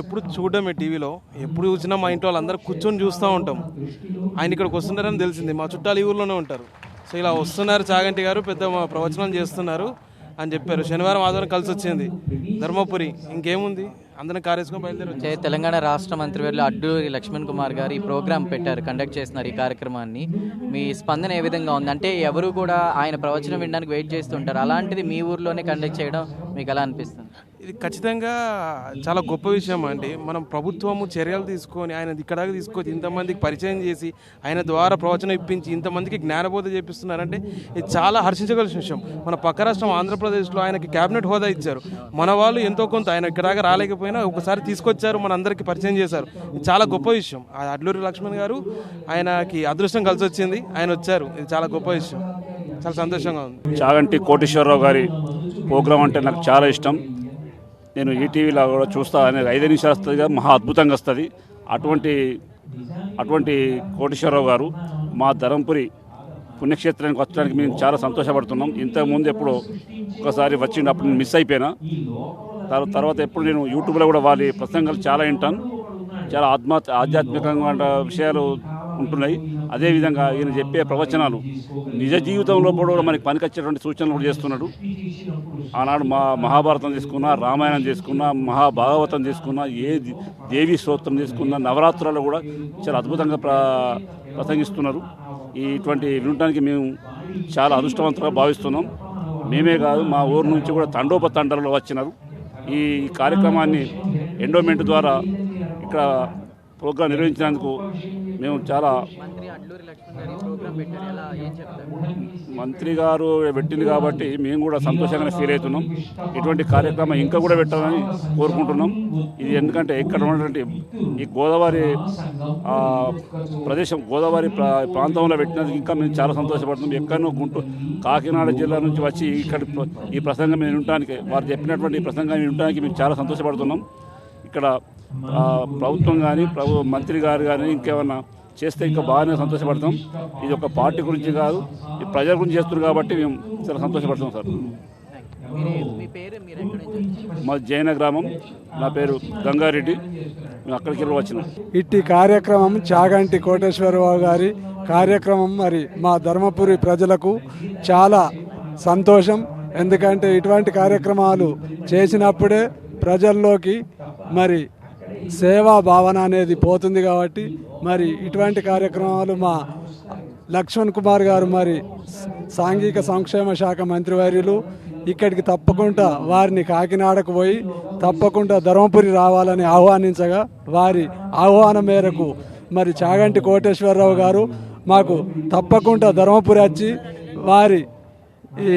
ఎప్పుడు చూడడమే టీవీలో ఎప్పుడు చూసినా మా ఇంట్లో వాళ్ళందరూ కూర్చొని చూస్తూ ఉంటాం. ఆయన ఇక్కడికి వస్తున్నారని తెలిసింది. మా చుట్టాలు ఈ ఊర్లోనే ఉంటారు. సో ఇలా వస్తున్నారు చాగంటి గారు పెద్ద మా ప్రవచనం చేస్తున్నారు అని చెప్పారు. శనివారం ఆదివారం కలిసి వచ్చింది. ధర్మపురి ఇంకేముంది? అందరం కార్యక్రమం బయలుదేరి తెలంగాణ రాష్ట్ర మంత్రివర్యులు అడ్డూరి లక్ష్మణ్ కుమార్ గారు ఈ ప్రోగ్రాం పెట్టారు కండక్ట్ చేస్తున్నారు ఈ కార్యక్రమాన్ని. మీ స్పందన ఏ విధంగా ఉంది? అంటే ఎవరు కూడా ఆయన ప్రవచనం వినడానికి వెయిట్ చేస్తుంటారు అలాంటిది మీ ఊర్లోనే కండక్ట్ చేయడం మీకు ఎలా అనిపిస్తుంది? ఇది ఖచ్చితంగా చాలా గొప్ప విషయం అండి. మనం ప్రభుత్వము చర్యలు తీసుకొని ఆయన ఇక్కడ తీసుకొచ్చి ఇంతమందికి పరిచయం చేసి ఆయన ద్వారా ప్రవచనం ఇప్పించి ఇంతమందికి జ్ఞానబోధ చేపిస్తున్నారంటే ఇది చాలా హర్షించగలిసిన విషయం. మన పక్క రాష్ట్రం ఆంధ్రప్రదేశ్లో ఆయనకి క్యాబినెట్ హోదా ఇచ్చారు. మన వాళ్ళు ఎంతో కొంత ఆయన ఇక్కడ రాలేకపోయినా ఒకసారి తీసుకొచ్చారు మన అందరికీ పరిచయం చేశారు. ఇది చాలా గొప్ప విషయం. ఆ అడ్లూరి లక్ష్మణ్ గారు ఆయనకి అదృష్టం కలిసి వచ్చింది ఆయన వచ్చారు. ఇది చాలా గొప్ప విషయం. చాలా సంతోషంగా ఉంది. చాగంటి కోటేశ్వరరావు గారి ప్రోగ్రాం అంటే నాకు చాలా ఇష్టం. నేను ఈటీవీలో కూడా చూస్తా అనేది ఐదు నిమిషాలు వస్తుంది కదా మహా అద్భుతంగా వస్తుంది. అటువంటి అటువంటి కోటేశ్వరరావు గారు మా ధరంపురి పుణ్యక్షేత్రానికి వచ్చడానికి మేము చాలా సంతోషపడుతున్నాం. ఇంతకుముందు ఎప్పుడు ఒకసారి వచ్చిండు అప్పుడు నేను మిస్ అయిపోయినా. తర్వాత తర్వాత ఎప్పుడు నేను యూట్యూబ్లో కూడా వారి ప్రసంగాలు చాలా వింటాను. చాలా ఆత్మ ఆధ్యాత్మికంగా విషయాలు ఉంటున్నాయి. అదేవిధంగా ఈయన చెప్పే ప్రవచనాలు నిజ జీవితంలో కూడా మనకి పనికొచ్చేటువంటి సూచనలు కూడా చేస్తున్నాడు. ఆనాడు మా మహాభారతం తీసుకున్నా రామాయణం తీసుకున్నా మహాభాగవతం తీసుకున్నా ఏ దేవి స్తోత్రం తీసుకున్నా నవరాత్రులలో కూడా చాలా అద్భుతంగా ప్ర ప్రసంగిస్తున్నారు. ఇటువంటి వినటానికి మేము చాలా అదృష్టవంతంగా భావిస్తున్నాం. మేమే కాదు మా ఊరు నుంచి కూడా తండోపతండాలలో వచ్చినారు. ఈ కార్యక్రమాన్ని ఎండోమెంట్ ద్వారా ఇక్కడ ప్రోగ్రాం నిర్వహించినందుకు మేము చాలా మంత్రి గారు పెట్టింది కాబట్టి మేము కూడా సంతోషంగానే ఫీల్ అవుతున్నాం. ఇటువంటి కార్యక్రమం ఇంకా కూడా పెట్టాలని కోరుకుంటున్నాం. ఇది ఎందుకంటే ఇక్కడ ఉన్నటువంటి ఈ గోదావరి ప్రదేశం గోదావరి ప్రా- ప్రాంతంలో పెట్టినందుకు ఇంకా మేము చాలా సంతోషపడుతున్నాం. ఎక్కడో గుంటూరు కాకినాడ జిల్లా నుంచి వచ్చి ఇక్కడ ఈ ప్రసంగం మేము వినడానికి వారు చెప్పినటువంటి ఈ ప్రసంగాన్ని వినడానికి మేము చాలా సంతోషపడుతున్నాం. ఇక్కడ ప్రభుత్వం కానీ ప్రభు మంత్రి గారు కానీ ఇంకేమన్నా చేస్తే ఇంకా బాగానే సంతోషపడతాం. ఇది ఒక పార్టీ గురించి కాదు ఇది ప్రజల గురించి చేస్తున్నారు కాబట్టి మేము చాలా సంతోషపడతాం సార్. మా జైన గ్రామం నా పేరు గంగారెడ్డి. మేము అక్కడికి వెళ్ళి వచ్చినాం ఇట్టి కార్యక్రమం చాగంటి కోటేశ్వరరావు గారి కార్యక్రమం మరి మా ధర్మపురి ప్రజలకు చాలా సంతోషం. ఎందుకంటే ఇటువంటి కార్యక్రమాలు చేసినప్పుడే ప్రజల్లోకి మరి సేవా భావన అనేది పోతుంది కాబట్టి మరి ఇటువంటి కార్యక్రమాలు మా లక్ష్మణ్ కుమార్ గారు మరి సాంఘిక సంక్షేమ శాఖ మంత్రివర్యులు ఇక్కడికి తప్పకుండా వారిని కాకినాడకు పోయి తప్పకుండా ధర్మపురి రావాలని ఆహ్వానించగా వారి ఆహ్వానం మేరకు మరి చాగంటి కోటేశ్వరరావు గారు మాకు తప్పకుండా ధర్మపురి వచ్చి వారి ఈ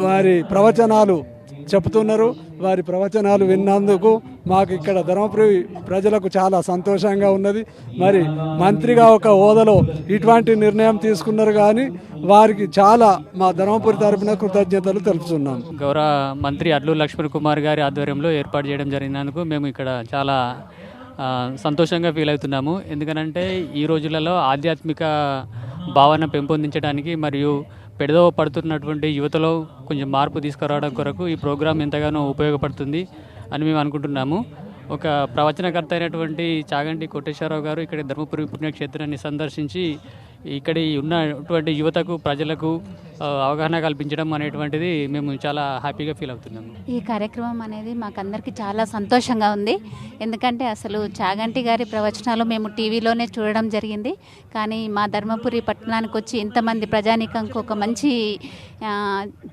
వారి ప్రవచనాలు చెప్తున్నారు. వారి ప్రవచనాలు విన్నందుకు మాకు ఇక్కడ ధర్మపురి ప్రజలకు చాలా సంతోషంగా ఉన్నది. మరి మంత్రిగా ఒక హోదాలో ఇటువంటి నిర్ణయం తీసుకున్నారు కానీ వారికి చాలా మా ధర్మపురి తరపున కృతజ్ఞతలు తెలుపుతున్నాం. గౌరవ మంత్రి అడ్లు లక్ష్మణ్ కుమార్ గారి ఆధ్వర్యంలో ఏర్పాటు చేయడం జరిగినందుకు మేము ఇక్కడ చాలా సంతోషంగా ఫీల్ అవుతున్నాము. ఎందుకనంటే ఈ రోజులలో ఆధ్యాత్మిక భావన పెంపొందించడానికి మరియు పెడదవ పడుతున్నటువంటి యువతలో కొంచెం మార్పు తీసుకురావడం కొరకు ఈ ప్రోగ్రాం ఎంతగానో ఉపయోగపడుతుంది అని మేము అనుకుంటున్నాము. ఒక ప్రవచనకర్త అయినటువంటి చాగంటి కోటేశ్వరరావు గారు ఇక్కడ ధర్మపురి పుణ్యక్షేత్రాన్ని సందర్శించి ఇక్కడ ఉన్నటువంటి యువతకు ప్రజలకు అవగాహన కల్పించడం అనేటువంటిది మేము చాలా హ్యాపీగా ఫీల్ అవుతున్నాము. ఈ కార్యక్రమం అనేది మాకందరికీ చాలా సంతోషంగా ఉంది. ఎందుకంటే అసలు చాగంటి గారి ప్రవచనాలు మేము టీవీలోనే చూడడం జరిగింది. కానీ మా ధర్మపురి పట్టణానికి వచ్చి ఇంతమంది ప్రజానీకంకు ఒక మంచి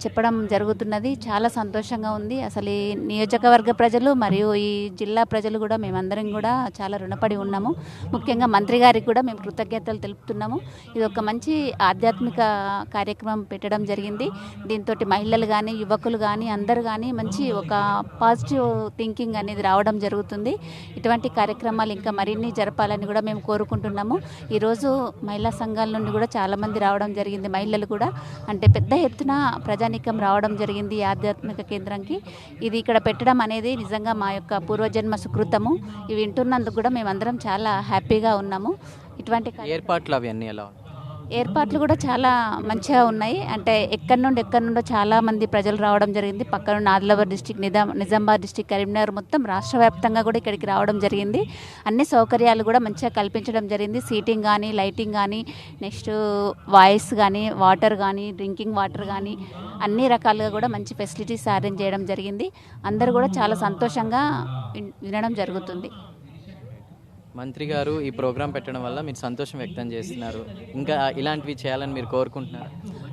చెప్పడం జరుగుతున్నది. చాలా సంతోషంగా ఉంది. అసలు ఈ నియోజకవర్గ ప్రజలు మరియు ఈ జిల్లా ప్రజలు కూడా మేమందరం కూడా చాలా రుణపడి ఉన్నాము. ముఖ్యంగా మంత్రి గారికి కూడా మేము కృతజ్ఞతలు తెలుపుతున్నాము. ఇది ఒక మంచి ఆధ్యాత్మిక కార్యక్రమం పెట్టడం జరిగింది. దీంతో మహిళలు కానీ యువకులు కానీ అందరూ కానీ మంచి ఒక పాజిటివ్ థింకింగ్ అనేది రావడం జరుగుతుంది. ఇటువంటి కార్యక్రమాలు ఇంకా మరిన్ని జరపాలని కూడా మేము కోరుకుంటున్నాము. ఈరోజు మహిళా సంఘాల నుండి కూడా చాలామంది రావడం జరిగింది మహిళలు కూడా. అంటే పెద్ద ఎత్తున ప్రజానీకం రావడం జరిగింది ఈ ఆధ్యాత్మిక కేంద్రానికి ఇది ఇక్కడ పెట్టడం అనేది నిజంగా మా యొక్క పూర్వజన్మ సుకృతము. ఇవి వింటున్నందుకు కూడా మేమందరం చాలా హ్యాపీగా ఉన్నాము. ఇటువంటి ఏర్పాట్లు అవన్నీ ఎలా ఏర్పాట్లు కూడా చాలా మంచిగా ఉన్నాయి. అంటే ఎక్కడి నుండి ఎక్కడి నుండో చాలా మంది ప్రజలు రావడం జరిగింది. పక్కన ఆదిలాబాద్ డిస్టిక్ నిజాం నిజామాబాద్ డిస్టిక్ కరీంనగర్ మొత్తం రాష్ట్ర వ్యాప్తంగా కూడా ఇక్కడికి రావడం జరిగింది. అన్ని సౌకర్యాలు కూడా మంచిగా కల్పించడం జరిగింది. సీటింగ్ కానీ లైటింగ్ కానీ నెక్స్ట్ వాయిస్ కానీ వాటర్ కానీ డ్రింకింగ్ వాటర్ కానీ అన్ని రకాలుగా కూడా మంచి ఫెసిలిటీస్ అరేంజ్ చేయడం జరిగింది. అందరూ కూడా చాలా సంతోషంగా విన్- వినడం జరుగుతుంది. మంత్రి గారు ఈ ప్రోగ్రాం పెట్టడం వల్ల మీరు సంతోషం వ్యక్తం చేస్తున్నారు. ఇంకా ఇలాంటివి చేయాలని మీరు కోరుకుంటున్నారు?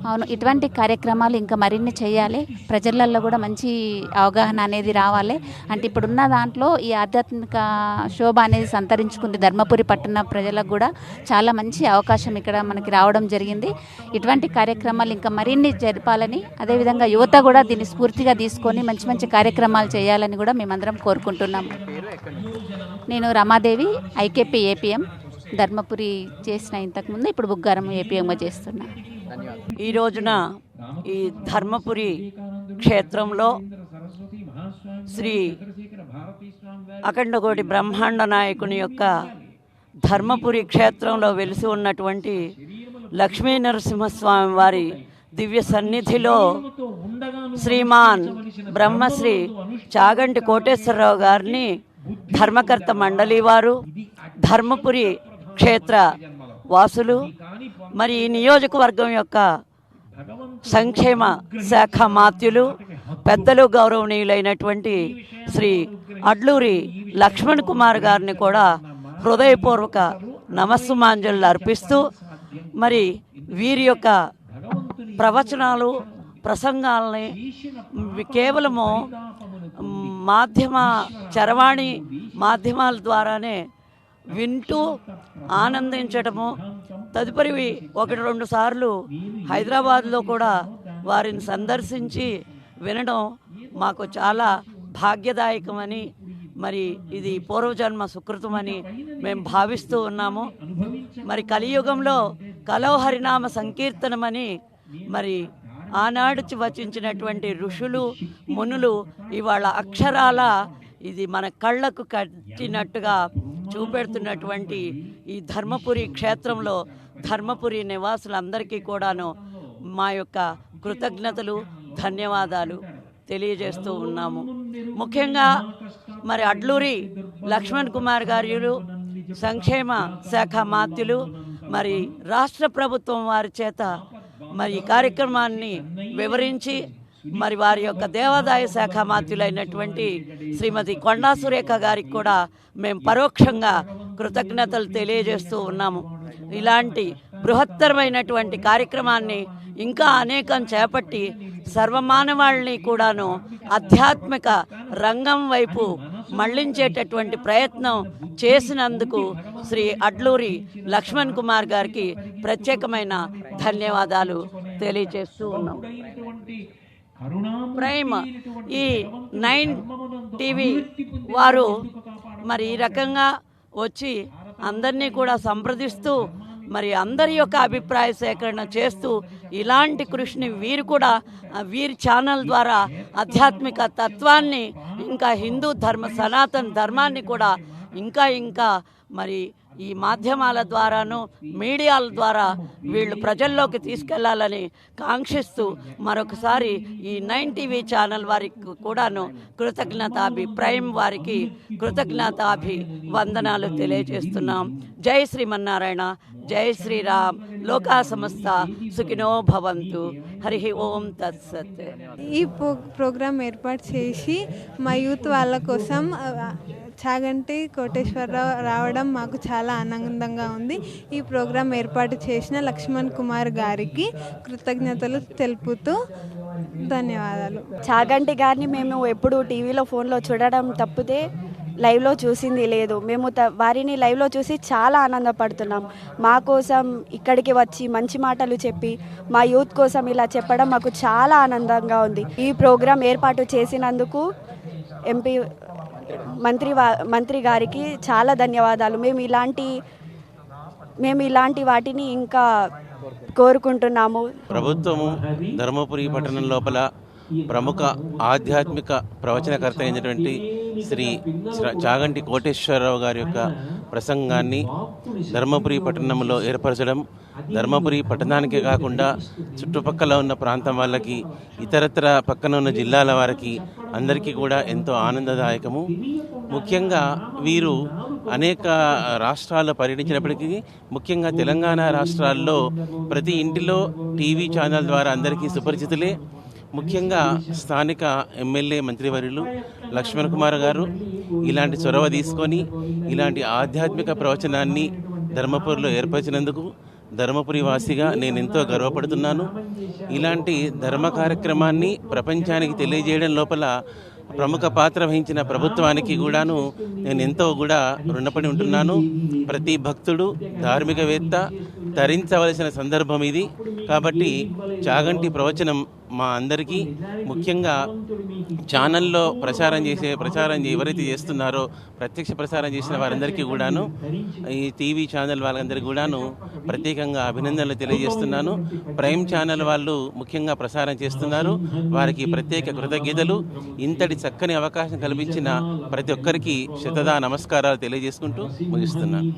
అవును ఇటువంటి కార్యక్రమాలు ఇంకా మరిన్ని చేయాలి. ప్రజలలో కూడా మంచి అవగాహన అనేది రావాలి. అంటే ఇప్పుడున్న దాంట్లో ఈ ఆధ్యాత్మిక శోభ అనేది సంతరించుకుంది. ధర్మపురి పట్టణ ప్రజలకు కూడా చాలా మంచి అవకాశం ఇక్కడ మనకి రావడం జరిగింది. ఇటువంటి కార్యక్రమాలు ఇంకా మరిన్ని జరపాలని అదేవిధంగా యువత కూడా దీన్ని స్ఫూర్తిగా తీసుకొని మంచి మంచి కార్యక్రమాలు చేయాలని కూడా మేమందరం కోరుకుంటున్నాం నేను రమాదేవి ఐకేపీ ఏపీఎం ధర్మపురి చేసిన ఇంతకుముందు ఇప్పుడు బుగ్గారం ఏపీఎంగా చేస్తున్నా. ఈ రోజున ఈ ధర్మపురి క్షేత్రంలో శ్రీ అఖండకోటి బ్రహ్మాండ నాయకుని యొక్క ధర్మపురి క్షేత్రంలో వెలిసి ఉన్నటువంటి లక్ష్మీ నరసింహస్వామి వారి దివ్య సన్నిధిలో శ్రీమాన్ బ్రహ్మశ్రీ చాగంటి కోటేశ్వరరావు గారిని ధర్మకర్త మండలి వారు ధర్మపురి క్షేత్ర వాసులు మరి ఈ నియోజకవర్గం యొక్క సంక్షేమ శాఖ మాత్యులు పెద్దలు గౌరవనీయులైనటువంటి శ్రీ అడ్లూరి లక్ష్మణ్ కుమార్ గారిని కూడా హృదయపూర్వక నమస్సుమాంజలు అర్పిస్తూ మరి వీరి యొక్క ప్రవచనాలు ప్రసంగాలని కేవలము మాధ్యమ చరవాణి మాధ్యమాల ద్వారానే వింటూ ఆనందించటము. తదుపరివి ఒకటి రెండు సార్లు హైదరాబాద్లో కూడా వారిని సందర్శించి వినడం మాకు చాలా భాగ్యదాయకమని మరి ఇది పూర్వజన్మ సుకృతమని మేము భావిస్తూ ఉన్నాము. మరి కలియుగంలో కలవ హరినామ సంకీర్తనమని మరి ఆనాడు వచించినటువంటి ఋషులు మునులు ఇవాళ అక్షరాల ఇది మన కళ్ళకు కట్టినట్టుగా చూపెడుతున్నటువంటి ఈ ధర్మపురి క్షేత్రంలో ధర్మపురి నివాసులందరికీ కూడాను మా యొక్క కృతజ్ఞతలు ధన్యవాదాలు తెలియజేస్తూ ఉన్నాము. ముఖ్యంగా మరి అడ్లూరి లక్ష్మణ్ కుమార్ గారు సంక్షేమ శాఖ మాత్యులు మరి రాష్ట్ర ప్రభుత్వం వారి చేత మరి ఈ కార్యక్రమాన్ని వివరించి మరి వారి యొక్క దేవాదాయ శాఖ మాత్యులైనటువంటి శ్రీమతి కొండా సురేఖ గారికి కూడా మేము పరోక్షంగా కృతజ్ఞతలు తెలియజేస్తూ ఉన్నాము. ఇలాంటి బృహత్తరమైనటువంటి కార్యక్రమాన్ని ఇంకా అనేకం చేపట్టి సర్వమానవాళ్ళని కూడాను ఆధ్యాత్మిక రంగం వైపు మళ్ళించేటటువంటి ప్రయత్నం చేసినందుకు శ్రీ అడ్లూరి లక్ష్మణ్ కుమార్ గారికి ప్రత్యేకమైన ధన్యవాదాలు తెలియజేస్తూ ఉన్నాం. ప్రైమ్ ఈ నైన్ టీవీ వారు మరి ఈ రకంగా వచ్చి అందరినీ కూడా సంప్రదిస్తూ మరి అందరి యొక్క అభిప్రాయ సేకరణ చేస్తూ ఇలాంటి కృషిని వీరు కూడా వీరి ఛానల్ ద్వారా ఆధ్యాత్మిక తత్వాన్ని ఇంకా హిందూ ధర్మ సనాతన ధర్మాన్ని కూడా ఇంకా ఇంకా మరి ఈ మాధ్యమాల ద్వారాను మీడియాల ద్వారా వీళ్ళు ప్రజల్లోకి తీసుకెళ్ళాలని కాంక్షిస్తూ మరొకసారి ఈ నైన్ టీవీ ఛానల్ వారికి కూడాను కృతజ్ఞతాభి ప్రైమ్ వారికి కృతజ్ఞతాభి వందనాలు తెలియజేస్తున్నాం. జై శ్రీమన్నారాయణ జై శ్రీరామ్. లోకా సంస్థ సుఖినో భవంతు. హరి ఓం తత్సత్. ఈ ప్రోగ్రాం ఏర్పాటు చేసి మా యూత్ వాళ్ళ కోసం చాగంటి కోటేశ్వరరావు రావడం మాకు చాలా ఆనందంగా ఉంది. ఈ ప్రోగ్రాం ఏర్పాటు చేసిన లక్ష్మణ్ కుమార్ గారికి కృతజ్ఞతలు తెలుపుతూ ధన్యవాదాలు. చాగంటి గారిని మేము ఎప్పుడు టీవీలో ఫోన్లో చూడడం తప్పితే లైవ్లో చూసింది లేదు. మేము త వారిని లైవ్లో చూసి చాలా ఆనందపడుతున్నాం. మా కోసం ఇక్కడికి వచ్చి మంచి మాటలు చెప్పి మా యూత్ కోసం ఇలా చెప్పడం మాకు చాలా ఆనందంగా ఉంది. ఈ ప్రోగ్రాం ఏర్పాటు చేసినందుకు ఎంపీ మంత్రి వా మంత్రి గారికి చాలా ధన్యవాదాలు. మేము ఇలాంటి మేము ఇలాంటి వాటిని ఇంకా కోరుకుంటున్నాము. ప్రభుత్వము ధర్మపురి పట్టణం లోపల ప్రముఖ ఆధ్యాత్మిక ప్రవచనకర్త అయినటువంటి శ్రీ చాగంటి కోటేశ్వరరావు గారి యొక్క ప్రసంగాన్ని ధర్మపురి పట్టణంలో ఏర్పరచడం ధర్మపురి పట్టణానికే కాకుండా చుట్టుపక్కల ఉన్న ప్రాంతం వాళ్ళకి ఇతరత్ర పక్కన ఉన్న జిల్లాల వారికి అందరికీ కూడా ఎంతో ఆనందదాయకము. ముఖ్యంగా వీరు అనేక రాష్ట్రాల్లో పర్యటించినప్పటికీ ముఖ్యంగా తెలంగాణ రాష్ట్రాల్లో ప్రతి ఇంటిలో టీవీ ఛానల్ ద్వారా అందరికీ సుపరిచితులే. ముఖ్యంగా స్థానిక ఎమ్మెల్యే మంత్రివర్యులు లక్ష్మణ్ కుమార్ గారు ఇలాంటి చొరవ తీసుకొని ఇలాంటి ఆధ్యాత్మిక ప్రవచనాన్ని ధర్మపూర్లో ఏర్పరిచినందుకు ధర్మపురి వాసిగా నేను ఎంతో గర్వపడుతున్నాను. ఇలాంటి ధర్మ కార్యక్రమాన్ని ప్రపంచానికి తెలియజేయడం లోపల ప్రముఖ పాత్ర వహించిన ప్రభుత్వానికి కూడాను నేను ఎంతో కూడా రుణపడి ఉంటున్నాను. ప్రతి భక్తుడు ధార్మికవేత్త తరించవలసిన సందర్భం ఇది. కాబట్టి చాగంటి ప్రవచనం మా అందరికీ ముఖ్యంగా ఛానల్లో ప్రచారం చేసే ప్రచారం ఎవరైతే చేస్తున్నారో ప్రత్యక్ష ప్రసారం చేసిన వారందరికీ కూడాను ఈ టీవీ ఛానల్ వాళ్ళందరికీ కూడాను ప్రత్యేకంగా అభినందనలు తెలియజేస్తున్నాను. ప్రైమ్ ఛానల్ వాళ్ళు ముఖ్యంగా ప్రసారం చేస్తున్నారు. వారికి ప్రత్యేక కృతజ్ఞతలు. ఇంతటి చక్కని అవకాశం కల్పించిన ప్రతి ఒక్కరికి శతదా నమస్కారాలు తెలియజేసుకుంటూ ముగిస్తున్నాను.